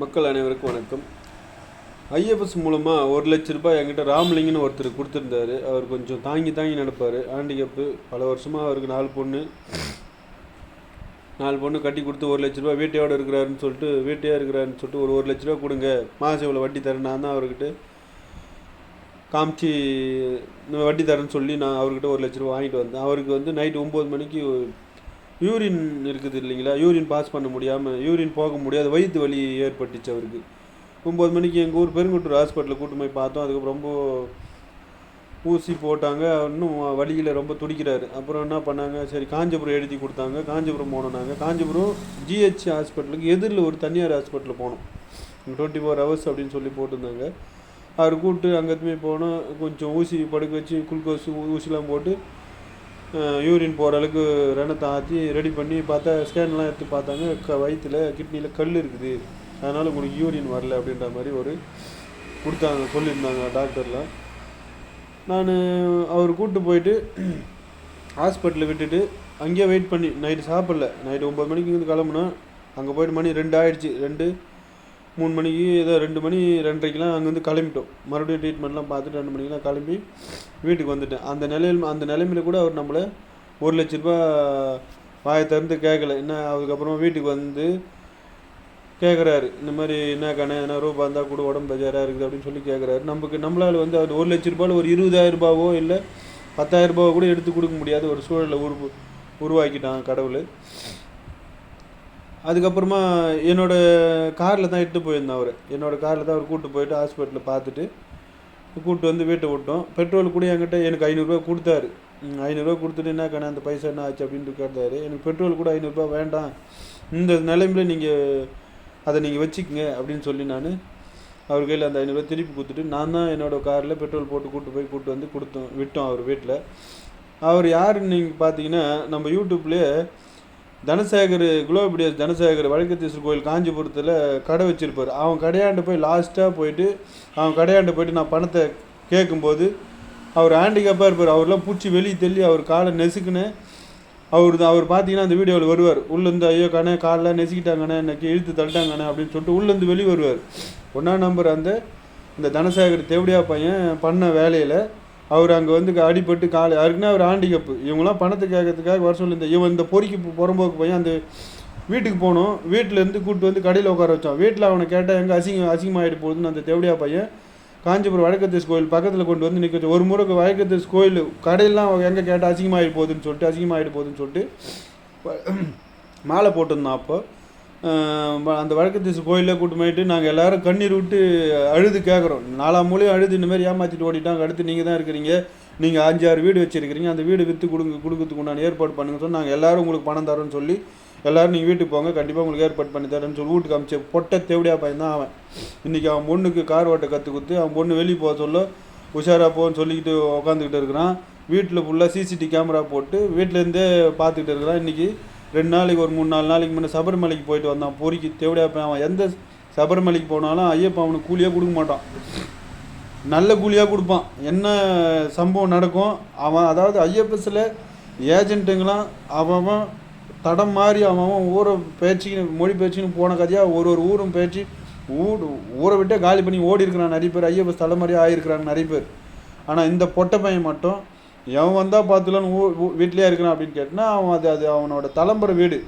மக்கள் அனைவருக்கும் வணக்கம். ஐஎஃப்எஸ் மூலமாக ஒரு லட்ச ரூபாய் என்கிட்ட ராமலிங்கன்னு ஒருத்தர் கொடுத்துருந்தாரு. அவர் கொஞ்சம் தாங்கி தாங்கி நடப்பார். ஹேண்டிகேப்பு பல வருஷமாக அவருக்கு நாலு பொண்ணு. நாலு பொண்ணு கட்டி கொடுத்து ஒரு லட்ச ரூபாய் வீட்டையோடு இருக்கிறாருன்னு சொல்லிட்டு வீட்டையாக இருக்கிறாருன்னு சொல்லிட்டு ஒரு ஒரு லட்ச ரூபா கொடுங்க. மாதம் இவ்வளோ வட்டி தரேன் நான் தான் அவர்கிட்ட காமிச்சு வட்டி தரேன்னு சொல்லி நான் அவர்கிட்ட ஒரு லட்ச ரூபா வாங்கிட்டு வந்தேன். அவருக்கு வந்து நைட்டு ஒம்பது மணிக்கு யூரின் இருக்குது இல்லைங்களா? யூரின் பாஸ் பண்ண முடியாமல் யூரின் போக முடியாது வயிற்று வலி ஏற்பட்டுச்சு அவருக்கு. ஒம்பது மணிக்கு எங்கள் ஊர் பெருங்குட்டூர் ஹாஸ்பிட்டலில் கூட்டு போய் பார்த்தோம். அதுக்கப்புறம் ரொம்ப ஊசி போட்டாங்க. இன்னும் வழியில் ரொம்ப துடிக்கிறாரு. அப்புறம் என்ன பண்ணாங்க? சரி காஞ்சிபுரம் எழுதி கொடுத்தாங்க. காஞ்சிபுரம் போனோம் நாங்கள் காஞ்சிபுரம் ஜிஹெச் ஹாஸ்பிட்டலுக்கு எதிரில் ஒரு தனியார் ஹாஸ்பிட்டலில் போனோம். டுவெண்ட்டி ஃபோர் ஹவர்ஸ் அப்படின்னு சொல்லி போட்டிருந்தாங்க. அவர் கூப்பிட்டு அங்கே போய் போனோம். கொஞ்சம் ஊசி படுக்க வச்சு குளுக்கோஸ் ஊசிலாம் போட்டு யூரின் போகிற அளவுக்கு ரணத்தை ஆற்றி ரெடி பண்ணி பார்த்தா ஸ்கேன்லாம் எடுத்து பார்த்தாங்க. க வயிற்றில் கிட்னியில் கல் இருக்குது. அதனால் உங்களுக்கு யூரின் வரல அப்படின்ற மாதிரி ஒரு கொடுத்தாங்க சொல்லியிருந்தாங்க டாக்டர்லாம் நான் அவர் கூப்பிட்டு போயிட்டு ஹாஸ்பிட்டலில் விட்டுட்டு அங்கேயே வெயிட் பண்ணி நைட்டு சாப்பிடல. நைட்டு ஒம்பது மணிக்கு இருந்து கிளம்புனோம். அங்கே போயிட்டு மணி ரெண்டு ஆயிடுச்சு. ரெண்டு மூணு மணிக்கு ஏதோ ரெண்டு மணி ரெண்டரைக்கெலாம் அங்கேருந்து கிளம்பிட்டோம். மறுபடியும் ட்ரீட்மெண்ட்லாம் பார்த்துட்டு ரெண்டு மணிக்கெலாம் கிளம்பி வீட்டுக்கு வந்துட்டேன். அந்த நிலையில் அந்த நிலைமையில கூட அவர் நம்மளை ஒரு லட்ச ரூபா வாயை திறந்து கேட்கல. என்ன அதுக்கப்புறமா வீட்டுக்கு வந்து கேட்குறாரு இந்த மாதிரி என்ன கண்ணே என்ன ரூபா இருந்தால் கூட உடம்பு பஜாராக இருக்குது? அப்படின்னு சொல்லி கேட்குறாரு நமக்கு நம்மளால் வந்து அவர் ஒரு லட்ச ரூபாயில் ஒரு இருபதாயிரம் ரூபாவோ இல்லை பத்தாயிரம் ரூபாவோ கூட எடுத்து கொடுக்க முடியாத ஒரு சூழலை உரு உருவாக்கிட்டான் கடவுள். அதுக்கப்புறமா என்னோட காரில் தான் இட்டு போயிருந்தேன் அவர். என்னோட காரில் தான் அவர் கூப்பிட்டு போயிட்டு ஹாஸ்பிட்டலில் பார்த்துட்டு கூப்பிட்டு வந்து வீட்டை விட்டோம். பெட்ரோல் கூட என்கிட்ட எனக்கு ஐநூறுரூவா கொடுத்தாரு. ஐநூறுரூவா கொடுத்துட்டு என்ன கண்ணா அந்த பைசா என்ன ஆச்சு அப்படின்ட்டு கேட்டார். எனக்கு பெட்ரோல் கூட ஐநூறுரூவா வேண்டாம். இந்த நிலைமையில நீங்கள் அதை நீங்கள் வச்சுக்கோங்க அப்படின்னு சொல்லி நான் அவர் கையில் அந்த ஐநூறுரூவா திருப்பி கொடுத்துட்டு நான் தான் என்னோடய காரில் பெட்ரோல் போட்டு கூப்பிட்டு போய் கூப்பிட்டு வந்து கொடுத்தோம் விட்டோம் அவர் வீட்டில் அவர் யாருன்னு நீங்கள் பார்த்தீங்கன்னா நம்ம யூடியூப்லேயே தனசேகர் குளோபிடியஸ் தனசேகர் வழக்கத்தீஸ்வரர் கோயில் காஞ்சிபுரத்தில் கடை வச்சுருப்பார். அவன் கடையாண்டு போய் லாஸ்ட்டாக போயிட்டு அவன் கடையாண்டு போயிட்டு நான் பணத்தை கேட்கும்போது அவர் ஹேண்டிகேப்பாக இருப்பார். அவர்லாம் பூச்சி வெளியே தள்ளி அவர் காலை நெசுக்குன்னு அவர் தான் அவர் பார்த்தீங்கன்னா அந்த வீடியோவில் வருவார். உள்ளேருந்து ஐயோ கண்ணே காலெலாம் நெசுக்கிட்டாங்கண்ணே எனக்கு இழுத்து தள்ளிட்டாங்கண்ணே அப்படின்னு சொல்லிட்டு உள்ளேருந்து வெளியே வருவார். ஒன்றா நம்பர் அந்த இந்த தனசேகர் தேவடியா பையன் பண்ண வேலையில் அவர் அங்கே வந்து அடிபட்டு காலை யாருக்குன்னா அவர் ஆண்டிகப்பு இவங்களாம் பணத்தை கேட்கறதுக்காக வர சொல்லி இவன் இந்த பொறிக்கு புறம்போக்கு பையன் அந்த வீட்டுக்கு போனோம். வீட்டிலேருந்து கூப்பிட்டு வந்து கடையில் உட்கார வச்சான். வீட்டில் அவனை கேட்டால் எங்கே அசிங்கம் அசிங்கமாகிட்டு போகுதுன்னு அந்த தேவடியா பையன் காஞ்சிபுரம் வழக்கத்தீஸ் கோயில் பக்கத்தில் கொண்டு வந்து நிற்க வச்சு ஒரு முறை வழக்கத்தீஸ் கோயில் கடையெல்லாம் எங்கே கேட்டால் அசிங்கமாகிட்டு போகுதுன்னு சொல்லிட்டு அசிங்கமாகிட்டு போகுதுன்னு சொல்லிட்டு மாலை போட்டிருந்தான் அப்போ. அந்த வழக்கத்தீசு கோயிலில் கூட்டு போயிட்டு நாங்கள் எல்லோரும் கண்ணீர் விட்டு அழுது கேட்குறோம் நாலாம் மூலையும் அழுது இந்த மாதிரி ஏமாற்றிட்டு ஓடிட்டாங்க. அடுத்து நீங்கள் தான் இருக்கிறீங்க. நீங்கள் அஞ்சு ஆறு வீடு வச்சிருக்கிறீங்க. அந்த வீடு விற்று கொடுங்க கொடுக்கறதுக்கு உண்டான ஏற்பாடு பண்ணுங்க சொல்லி நாங்கள் எல்லோரும் உங்களுக்கு பணம் தரோன்னு சொல்லி எல்லோரும் நீங்கள் வீட்டுக்கு போங்க. கண்டிப்பாக உங்களுக்கு ஏற்பாடு பண்ணி தரேன்னு சொல்லி வீட்டுக்கு அமிச்ச பொட்டை தேவடியா பையன் தான் அவன். இன்றைக்கி அவன் பொண்ணுக்கு கார் ஓட்ட கற்றுக் கொடுத்து அவன் பொண்ணு வெளியே போக சொல்ல உஷாராக போன்னு சொல்லிக்கிட்டு உட்காந்துக்கிட்டு இருக்கிறான். வீட்டில் ஃபுல்லாக சிசிடி கேமரா போட்டு வீட்டிலேருந்தே பார்த்துக்கிட்டு இருக்கிறான். இன்றைக்கி ரெண்டு நாளைக்கு ஒரு மூணு நாலு நாளைக்கு முன்னே சபரிமலைக்கு போயிட்டு வந்தான். பொறிக்கு தேவடியா அவன் எந்த சபரிமலைக்கு போனாலும் ஐயப்பா அவனுக்கு கூலியாக கொடுக்க மாட்டான். நல்ல கூலியாக கொடுப்பான். என்ன சம்பவம் நடக்கும்? அவன் அதாவது ஐஎஃப்எஸ்ஸில் ஏஜென்ட்டுங்களாம் அவன் தடம் மாறி அவன் அவன் ஊரை பேச்சுக்கு மொழி பேச்சுன்னு போன கதையாக ஒரு ஒரு ஊரும் பேச்சு ஊர் ஊரை விட்டே காலி பண்ணி ஓடி இருக்கிறான் நிறைய பேர். ஐஎஃப்எஸ் தலைமுறையாக ஆகிருக்கிறாங்க நிறைய பேர். ஆனால் இந்த பொட்டை பையன் மட்டும் எவன் வந்தால் பார்த்துலான்னு ஊ இருக்கிறான் அப்படின்னு கேட்டினா அவன் அது அது அவனோட தலைமுறை வீடு.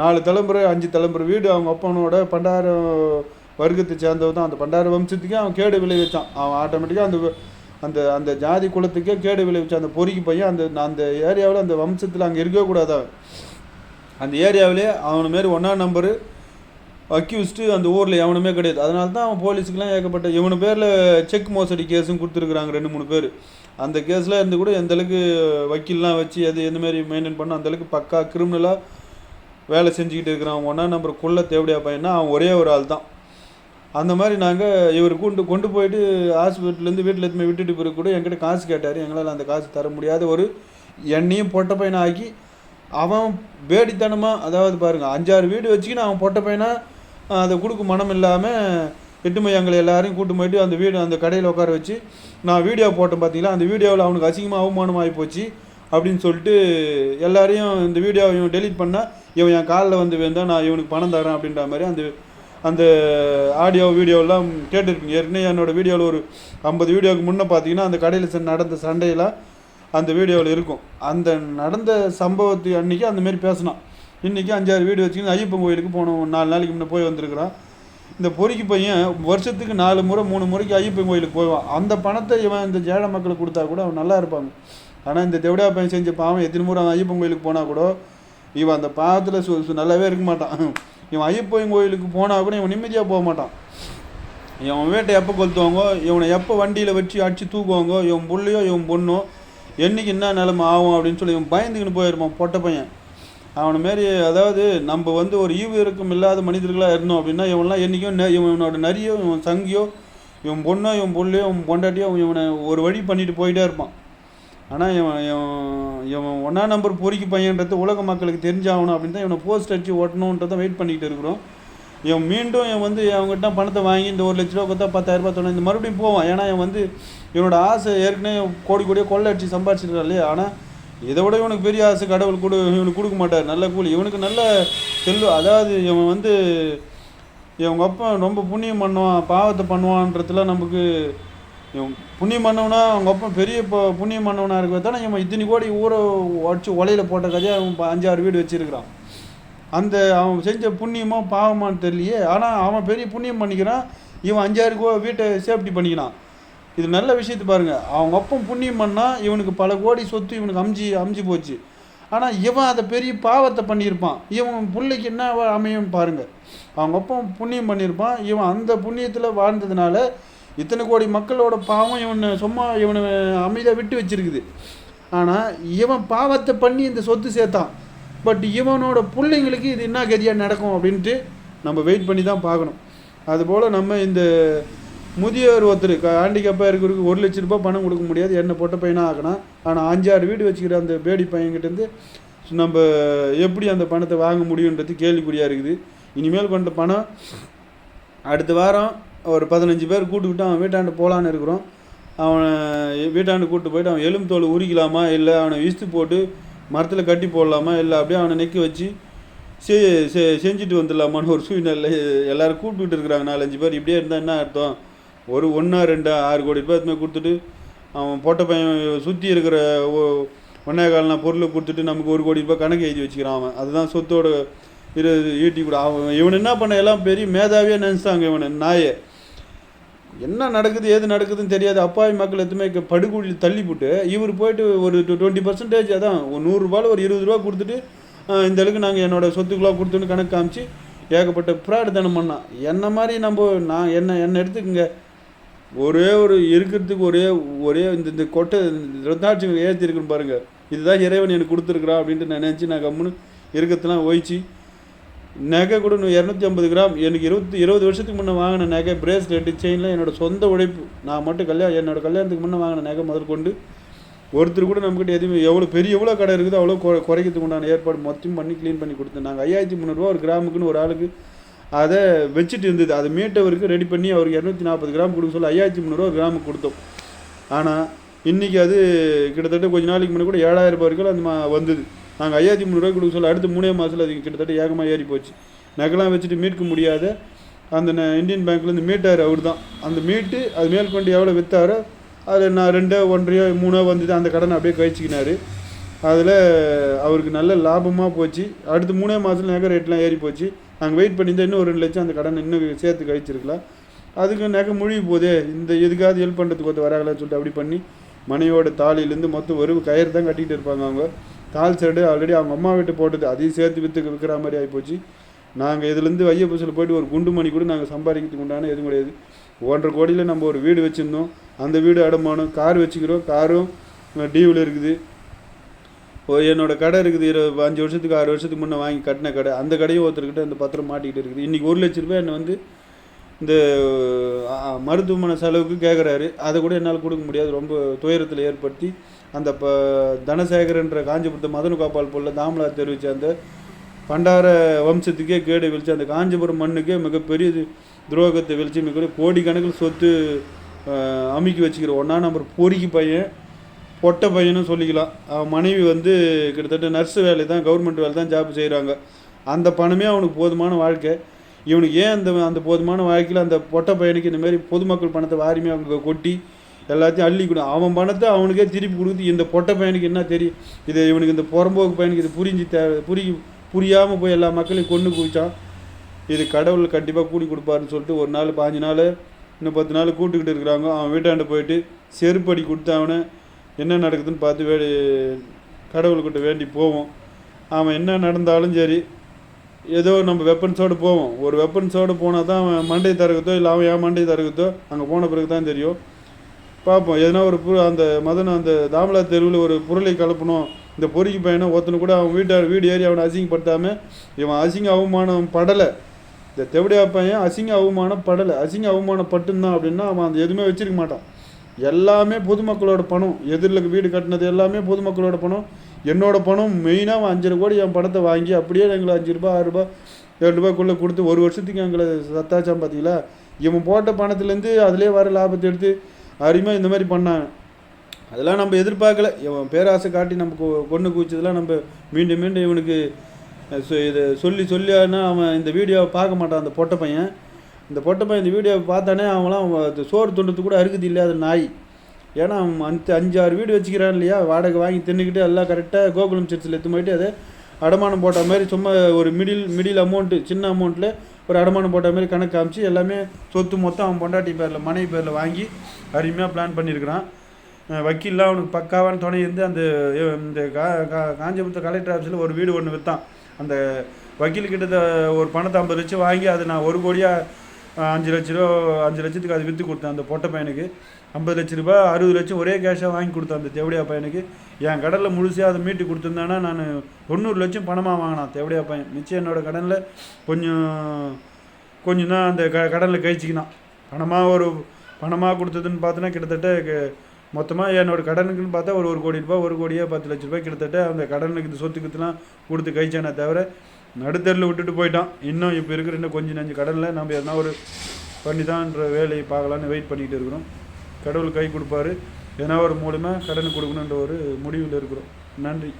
நாலு தலைமுறை அஞ்சு தலைமுறை வீடு. அவங்க அப்பனோட பண்டார வர்க்கத்தை சேர்ந்தவன் தான். அந்த பண்டார வம்சத்துக்கே அவன் கேடு விளைவிச்சான். அவன் ஆட்டோமேட்டிக்காக அந்த அந்த அந்த ஜாதி குலத்துக்கே கேடு விளைவிச்சான். அந்த பொறிக்கு பையன் அந்த அந்த ஏரியாவில் அந்த வம்சத்தில் அங்கே இருக்கவே கூடாது அவன். அந்த ஏரியாவிலே அவன மாரி ஒன்றா நம்பரு அக்யூஸ்டு அந்த ஊரில் எவனுமே கிடையாது. அதனால தான் அவன் போலீஸுக்கெலாம் ஏகப்பட்ட இவனு பேரில் செக் மோசடி கேஸும் கொடுத்துருக்குறாங்க ரெண்டு மூணு பேர். அந்த கேஸில் இருந்து கூட எந்தளவுக்கு வக்கீல்லாம் வச்சு அது எந்த மாதிரி மெயின்டைன் பண்ண அந்த அளவுக்கு பக்கா கிரிமினலாக வேலை செஞ்சுக்கிட்டு இருக்கிறான். ஒன்றா நம்பர் குள்ள தேவடியா பையனா அவன் ஒரே ஒரு ஆள் தான். அந்த மாதிரி நாங்கள் இவர் கொண்டு கொண்டு போயிட்டு ஹாஸ்பிட்டல்லேருந்து வீட்டில் எதுவுமே விட்டுட்டு பிறகு கூட என்கிட்ட காசு கேட்டார். எங்களால் அந்த காசு தர முடியாத ஒரு என்னையும் பொட்ட பையனை ஆக்கி அவன் வேடித்தனமாக அதாவது பாருங்கள் அஞ்சாறு வீடு வச்சுக்கின்னு அவன் பொட்ட பையனை அதை கொடுக்க மனம் இல்லாமல் எட்டுமை எங்களை எல்லாரையும் கூட்டு போயிட்டு அந்த வீடு அந்த கடையில் உட்கார வச்சு நான் வீடியோ போட்டேன் பார்த்தீங்களா அந்த வீடியோவில் அவனுக்கு அசிங்கமாக அவமானம் ஆகி போச்சு அப்படின்னு சொல்லிட்டு எல்லாரையும் இந்த வீடியோவை இவன் டெலீட் பண்ணால் இவன் என் காலில் வந்து வேந்தால் நான் இவனுக்கு பணம் தரேன் அப்படின்ற மாதிரி அந்த அந்த ஆடியோ வீடியோலாம் கேட்டிருப்பீங்க. ஏற்கனவே என்னோடய வீடியோவில் ஒரு ஐம்பது வீடியோவுக்கு முன்னே பார்த்தீங்கன்னா அந்த கடையில் ச- நடந்த சண்டையெல்லாம் அந்த வீடியோவில் இருக்கும். அந்த நடந்த சம்பவத்து அன்றைக்கி அந்தமாரி பேசினான். இன்றைக்கி அஞ்சாறு வீடு வச்சுக்கின்னு ஐயப்பன் கோயிலுக்கு போனோம். நாலு நாளைக்கு முன்னே போய் வந்திருக்கிறான் இந்த பொறிக்கு பையன் வருஷத்துக்கு நாலு முறை மூணு முறைக்கு ஐயப்பன் கோயிலுக்கு போவான் அந்த பணத்தை இவன் இந்த ஜேழை மக்களுக்கு கொடுத்தா கூட அவன் நல்லா இருப்பாங்க. ஆனால் இந்த தேவடா பையன் செஞ்ச பாவம் எத்தனை முறை அவன் ஐயப்பன் கோயிலுக்கு போனால் கூட இவன் அந்த பாவத்தில் சு நல்லாவே இருக்க மாட்டான். இவன் ஐயப்பன் கோயிலுக்கு போனால் கூட இவன் நிம்மதியாக போக மாட்டான். இவன் வீட்டை எப்போ கொளுத்துவாங்க இவனை எப்போ வண்டியில் வச்சு அடித்து தூக்குவாங்க இவன் புள்ளையோ இவன் பொண்ணோ என்னைக்கு என்ன நிலமை ஆகும் அப்படின்னு சொல்லி இவன் பயந்துக்கின்னு போயிருப்பான் பொட்டை பையன். அவனை மாரி அதாவது நம்ம வந்து ஒரு ஈவு இறக்கம் இல்லாத மனிதர்களாக இருந்தோம் அப்படின்னா இவன்லாம் என்றைக்கும் இவனோட நரியோ இவன் சங்கியோ இவன் பொண்ணோ இவன் புள்ளையோ இவன் பொண்டாட்டியோ இவனை ஒரு வழி பண்ணிட்டு போயிட்டே இருப்பான். ஆனால் இவன் இவன் இவன் ஒன்றா நம்பர் பொறிக்கு பையன்றது உலக மக்களுக்கு தெரிஞ்சாகணும் அப்படின்னு தான் இவனை போஸ்ட் அடிச்சு ஓட்டணுன்றதை வெயிட் பண்ணிக்கிட்டு இருக்கிறோம். இவன் மீண்டும் இவன் வந்து அவங்ககிட்ட பணத்தை வாங்கி இந்த ஒரு லட்ச ரூபா கொடுத்தா பத்தாயிரரூபா ரூபாய் இந்த மறுபடியும் போவான். ஏன்னா இவன் வந்து இவனோட ஆசை ஏற்கனவே கோடி கோடியாக கொள்ளை அடிச்சு சம்பாதிச்சிருக்கான் இல்லையா? ஆனால் இதை விட இவனுக்கு பெரிய ஆசை கடவுள் கொடு இவனுக்கு கொடுக்க மாட்டார். நல்ல கூலி. இவனுக்கு நல்ல செல்வ அதாவது இவன் வந்து இவங்க அப்பா ரொம்ப புண்ணியம் பண்ணுவான் பாவத்தை பண்ணுவான்றதுல நமக்கு இவன் புண்ணியம் பண்ணவனா அவங்க அப்பா பெரிய இப்போ புண்ணியம் பண்ணவனாக இருக்க தானே இவன் இத்தனி கோடி ஊரை உடச்சி உலையில போட்ட கதையாக அவன் அஞ்சாறு வீடு வச்சுருக்கிறான். அந்த அவன் செஞ்ச புண்ணியமோ பாவமான்னு தெரியலையே. ஆனால் அவன் பெரிய புண்ணியம் பண்ணிக்கிறான். இவன் அஞ்சாறு கோ வீட்டை சேஃப்டி பண்ணிக்கிறான். இது நல்ல விஷயத்தை பாருங்கள் அவங்க அப்பன் புண்ணியம் பண்ணால் இவனுக்கு பல கோடி சொத்து இவனுக்கு அமிஞ்சி அமிஞ்சு போச்சு. ஆனால் இவன் அதை பெரிய பாவத்தை பண்ணியிருப்பான். இவன் பிள்ளைக்கு என்ன அமையும் பாருங்கள் அவங்க அப்பன் புண்ணியம் பண்ணியிருப்பான். இவன் அந்த புண்ணியத்தில் வாழ்ந்ததுனால இத்தனை கோடி மக்களோட பாவம் இவனை சும்மா இவனை அமைதியாக விட்டு வச்சிருக்குது. ஆனால் இவன் பாவத்தை பண்ணி இந்த சொத்து சேர்த்தான். பட் இவனோட பிள்ளைங்களுக்கு இது என்ன கதியாக நடக்கும் அப்படின்ட்டு நம்ம வெயிட் பண்ணி தான் பார்க்கணும். அதுபோல் நம்ம இந்த முதியோர் ஒருத்தர் ஹேண்டிகேப்பாக இருக்கிறதுக்கு ஒரு லட்ச ரூபாய் பணம் கொடுக்க முடியாது. என்ன போட்ட பையனாக ஆகணும். ஆனால் அஞ்சாறு வீடு வச்சுக்கிற அந்த பேடி பையன்கிட்டேருந்து நம்ம எப்படி அந்த பணத்தை வாங்க முடியுன்றது கேள்விக்குறியாக இருக்குது. இனிமேல் கொண்ட பணம் அடுத்த வாரம் ஒரு பதினஞ்சு பேர் கூட்டுக்கிட்டு அவன் வீட்டாண்டு போகலான்னு இருக்கிறோம். அவனை வீட்டாண்டு கூட்டு போயிட்டு அவன் எலும்பு தோல் உரிக்கலாமா இல்லை அவனை இஸ்து போட்டு மரத்தில் கட்டி போடலாமா இல்லை அப்படியே அவனை நிற்க வச்சு செ செ செஞ்சுட்டு வந்துடலாமான்னு ஒரு சூழ்நிலை எல்லாரும் கூப்பிட்டுட்டு இருக்கிறாங்க. நாலஞ்சு பேர். இப்படியே இருந்தால் என்ன அர்த்தம்? ஒரு ஒன்றா ரெண்டா ஆறு கோடி ரூபாய் எதுவுமே கொடுத்துட்டு அவன் போட்ட பையன் சுற்றி இருக்கிற ஒ- ஒன்றே கால்னா பொருளை கொடுத்துட்டு நமக்கு ஒரு கோடி ரூபாய் கணக்கு எழுதி வச்சுக்கிறான் அவன். அதுதான் சொத்தோட இரு ஈட்டி கூட. அவன் இவன் என்ன பண்ண எல்லாம் பெரிய மேதாவியாக நினச்சிட்டாங்க இவனை நாயை. என்ன நடக்குது ஏது நடக்குதுன்னு தெரியாது. அப்பாவி மக்கள் எதுவுமே க- படுகொலியில் தள்ளிவிட்டு இவர் போயிட்டு ஒரு டுவெண்ட்டி பர்சன்டேஜ் அதான் ஒரு நூறுரூபாவில் ஒரு இருபது ரூபா கொடுத்துட்டு இந்த அளவுக்கு நாங்கள் என்னோட சொத்துக்களாக கொடுத்துன்னு கணக்கு காமிச்சு ஏகப்பட்ட ஃப்ராடு தானம் பண்ணான். என்ன மாதிரி நம்ம நான் என்ன என்ன எடுத்துக்கங்க? ஒரே ஒரு இருக்கிறதுக்கு ஒரே ஒரே இந்த இந்த கொட்டை ரத்தாட்சி ஏற்றி பாருங்கள் இதுதான் இறைவன் எனக்கு கொடுத்துருக்குறா அப்படின்ட்டு நான் நினச்சி நான் கம்முன்னு இருக்கிறதுலாம் ஓய்ச்சி. நகை கூட இரநூத்தி ஐம்பது கிராம். எனக்கு இருபத்தி இருபது வருஷத்துக்கு முன்னே வாங்கின நகை பிரேஸ்லெட்டு செயின்லாம் என்னோட சொந்த உழைப்பு நான் மட்டும் கல்யாணம் என்னோட கல்யாணத்துக்கு முன்னே வாங்கின நகை முதல் கொண்டு ஒருத்தர் கூட நம்மக்கிட்ட எதுவுமே எவ்வளோ பெரிய எவ்வளோ கடை இருக்குதோ அவ்வளோ குறைக்கிறதுக்கு உண்டான ஏற்பாடு மொத்தம் பண்ணி க்ளீன் பண்ணி கொடுத்தேன். நாங்கள் ஐயாயிரத்தி முந்நூறுரூவா ஒரு கிராமுக்குன்னு ஒரு ஆளுக்கு அதை வச்சுட்டு இருந்தது. அதை மீட்டவருக்கு ரெடி பண்ணி அவருக்கு இரநூத்தி நாற்பது கிராம் கொடுக்க சொல்லி ஐயாயிரத்தி முந்நூறுவா ஒரு கிராமுக்கு கொடுத்தோம். ஆனால் இன்றைக்கி அது கிட்டத்தட்ட கொஞ்ச நாளைக்கு முன்னாடி கூட ஏழாயிரம் ரூபாய் வரைக்கும் அந்த மா- வந்தது. நாங்கள் ஐயாயிரத்தி முந்நூறுவா கொடுக்க சொல்ல அடுத்த மூணே மாதத்தில் அது கிட்டத்தட்ட ஏகமாக ஏறி போச்சு. நகைலாம் வச்சுட்டு மீட்க முடியாத அந்த ந- இந்தியன் பேங்க்லேருந்து மீட்டார் அவர் தான் அந்த மீட்டு அது மேற்கொண்டு எவ்வளோ விற்றாரோ அதில் நான் ரெண்டோ ஒன்றையோ மூணோ வந்தது. அந்த கடனை அப்படியே கழிச்சிக்கினாரு. அதில் அவருக்கு நல்ல லாபமாக போச்சு. அடுத்த மூணே மாதத்துல நகை ரேட்லாம் ஏறி போச்சு. நாங்கள் வெயிட் பண்ணியிருந்தா இன்னும் ஒரு ரெண்டு லட்சம் அந்த கடன் இன்னும் சேர்த்து கழிச்சிருக்கலாம். அதுக்கு நகை முழுகி போதே இந்த எதுக்காவது ஹெல்ப் பண்ணுறதுக்கு ஒருத்தர் வராங்களான்னு சொல்லிட்டு அப்படி பண்ணி மனையோட தாலியிலேருந்து மொத்தம் ஒரு கயிறு தான் கட்டிகிட்டு இருப்பாங்க அவங்க. தால் சைடு ஆல்ரெடி அவங்க அம்மா வீட்டு போட்டது அதையும் சேர்த்து விற்று விற்கிற மாதிரி ஆகிப்போச்சு நாங்கள் இதுலேருந்து வையப்பூசில் போயிட்டு ஒரு குண்டு மணி கூட நாங்கள் சம்பாதிக்கிறதுக்கு உண்டான எதுவும் கிடையாது. ஒன்றரை கோடியில் நம்ம ஒரு வீடு வச்சுருந்தோம். அந்த வீடு அடமானம் கார் வச்சுக்கிறோம். காரும் டியூவில் இருக்குது. என்னோடய கடை இருக்குது இரு அஞ்சு வருஷத்துக்கு ஆறு வருஷத்துக்கு முன்னே வாங்கி கட்டின கடை. அந்த கடையும் ஒருத்தர்கிட்ட அந்த பத்திரம் மாட்டிக்கிட்டு இருக்குது. இன்றைக்கி ஒரு லட்ச ரூபாய் என்னை வந்து இந்த மருத்துவமனை செலவுக்கு கேட்குறாரு அதை கூட என்னால் கொடுக்க முடியாது. ரொம்ப துயரத்தில் ஏற்படுத்தி அந்த ப தனசேகரன்ற காஞ்சிபுரத்தை மதன காப்பால் போல தாமலா தெரிவித்த அந்த பண்டார வம்சத்துக்கே கேடு விழிச்சு அந்த காஞ்சிபுரம் மண்ணுக்கே மிகப்பெரிய துரோகத்தை விழிச்சு மிக கோடிக்கணக்கில் சொத்து அமுக்கி வச்சுக்கிற ஒன்றா நம்பர் பொறுக்கி பையன். பொட்டை பையனும் சொல்லிக்கலாம். அவன் மனைவி வந்து கிட்டத்தட்ட நர்ஸு வேலை தான் கவர்மெண்ட் வேலை தான் ஜாப் செய்கிறாங்க அந்த பணமே அவனுக்கு போதுமான வாழ்க்கை. இவனுக்கு ஏன் அந்த அந்த போதுமான வாழ்க்கையில் அந்த பொட்டை பையனுக்கு இந்த மாதிரி பொதுமக்கள் பணத்தை வாரிமே அவங்க கொட்டி எல்லாத்தையும் அள்ளி கொடு அவன் பணத்தை அவனுக்கே திருப்பி கொடுத்து இந்த பொட்டை பையனுக்கு என்ன தெரியும் இது இவனுக்கு இந்த புறம்போக்கு பையனுக்கு இது புரிஞ்சு தேவை புரி புரியாமல் போய் எல்லா மக்களையும் கொண்டு குவிச்சான். இது கடவுள் கண்டிப்பாக கூடி கொடுப்பாருன்னு சொல்லிட்டு ஒரு நாள் பாஞ்சு நாள் இன்னும் பத்து நாள் கூட்டுக்கிட்டு இருக்கிறாங்க. அவன் வீட்டாண்ட போயிட்டு செருப்படி கொடுத்து அவனை என்ன நடக்குதுன்னு பார்த்து வே கடவுள்கிட்ட வேண்டி போவோம். அவன் என்ன நடந்தாலும் சரி ஏதோ நம்ம வெப்பன்ஸோடு போவோம். ஒரு வெப்பன்ஸோடு போனால் தான் அவன் மண்டை திறக்குதோ இல்லை அவன் ஏன் மண்டை தரகுதோ அங்கே போன பிறகு தான் தெரியும். பார்ப்போம். எதனா ஒரு பு அந்த மதன் அந்த தாமலா தெருவில் ஒரு பொருளை கலப்பணும். இந்த பொறுக்கி பையனை ஒருத்தனை கூட அவன் வீட்டை வீடு ஏறி அவனை அசிங்கப்படுத்தாமல் இவன் அசிங்க அவமானம் படலை. இந்த தெவடியா பையன் அசிங்க அவமானம் படலை. அசிங்க அவமானம் பட்டுந்தான் அப்படின்னா அவன் அந்த எதுவுமே வச்சிருக்க மாட்டான். எல்லாமே பொதுமக்களோட பணம். எதிரில் வீடு கட்டினது எல்லாமே பொதுமக்களோட பணம். என்னோட பணம் மெயினாக அவன் அஞ்சு கோடி என் பணத்தை வாங்கி அப்படியே எங்களை அஞ்சு ரூபா ஆறு ரூபா ஏழு ரூபாய்க்குள்ளே கொடுத்து ஒரு வருஷத்துக்கு எங்களை சத்தாச்சான் பார்த்தீங்களா இவன் போட்ட பணத்துலேருந்து அதிலே வர லாபத்தை எடுத்து அருமையாக இந்த மாதிரி பண்ணாங்க. அதெல்லாம் நம்ம எதிர்பார்க்கல. இவன் பேராசை காட்டி நம்ம கொண்டு குவிச்சதெல்லாம் நம்ம மீண்டும் மீண்டும் இவனுக்கு அஹ், இதை சொல்லி சொல்லியானா அவன் இந்த வீடியோவை பார்க்க மாட்டான் அந்த பொட்ட பையன். இந்த பொட்டை பையன் இந்த வீடியோ பார்த்தானே அவங்களாம் அவன் சோறு துண்டுறது கூட அருகதி இல்லாத நாய். ஏன்னா அவன் அஞ்சு அஞ்சாறு வீடு வச்சுக்கிறான் இல்லையா வாடகை வாங்கி தின்னுக்கிட்டு எல்லாம் கரெக்டாக கோகுலம் சர்ச்சில் எடுத்து போயிட்டு அதை அடமானம் போட்ட மாதிரி சும்மா ஒரு மிடில் மிடில் அமௌண்ட்டு சின்ன அமௌண்ட்டில் ஒரு அடமானம் போட்ட மாதிரி கணக்கு காமிச்சு எல்லாமே சொத்து மொத்தம் அவன் பொண்டாட்டி பேரில் மனைவி பேரில் வாங்கி அருமையாக பிளான் பண்ணியிருக்கிறான். வக்கீல்லாம் அவனுக்கு பக்காவான துணை இருந்து அந்த இந்த கா கா- காஞ்சிபுரத்து கலெக்டர் ஆஃபீஸில் ஒரு வீடு ஒன்று விற்றான் அந்த வக்கீல் கிட்ட த- ஒரு பணத்தை ஐம்பது லட்சம் வாங்கி அதை நான் ஒரு கோடியாக அஞ்சு லட்ச ரூபா அஞ்சு லட்சத்துக்கு அது விற்று கொடுத்தேன் அந்த பொட்டை பையனுக்கு. ஐம்பது லட்ச ரூபாய் அறுபது லட்சம் ஒரே கேஷாக வாங்கி கொடுத்தேன் அந்த தேவடியா பையனுக்கு. என் கடனில் முழுசாக அதை மீட்டு கொடுத்துருந்தானா நான் தொண்ணூறு லட்சம் பணமாக வாங்கினான் தேவடியா பையன். மிச்சம் என்னோடய கடனில் கொஞ்சம் கொஞ்சம் தான் அந்த க கடனில் கழிச்சிக்கினான். பணமாக ஒரு பணமாக கொடுத்ததுன்னு பார்த்தோன்னா கிட்டத்தட்ட மொத்தமாக என்னோட கடனுக்குன்னு பார்த்தா ஒரு ஒரு கோடி ரூபாய் ஒரு கோடியே பத்து லட்ச ரூபாய் கிட்டத்தட்ட அந்த கடனுக்கு இந்த சொத்துக்குலாம் கொடுத்து கழிச்சானே தவிர நடுத்தரில் விட்டுட்டு போயிட்டான். இன்னும் இப்போ இருக்கிற இன்னும் கொஞ்சம் நஞ்சு கடனில் நம்ம எதனா ஒரு பண்ணி தான்ன்ற வேலையை பார்க்கலான்னு வெயிட் பண்ணிக்கிட்டு இருக்கிறோம். கடவுள் கை கொடுப்பாரு. எதனா ஒரு மூலமாக கடன் கொடுக்கணுன்ற ஒரு முடிவில் இருக்கிறோம். நன்றி.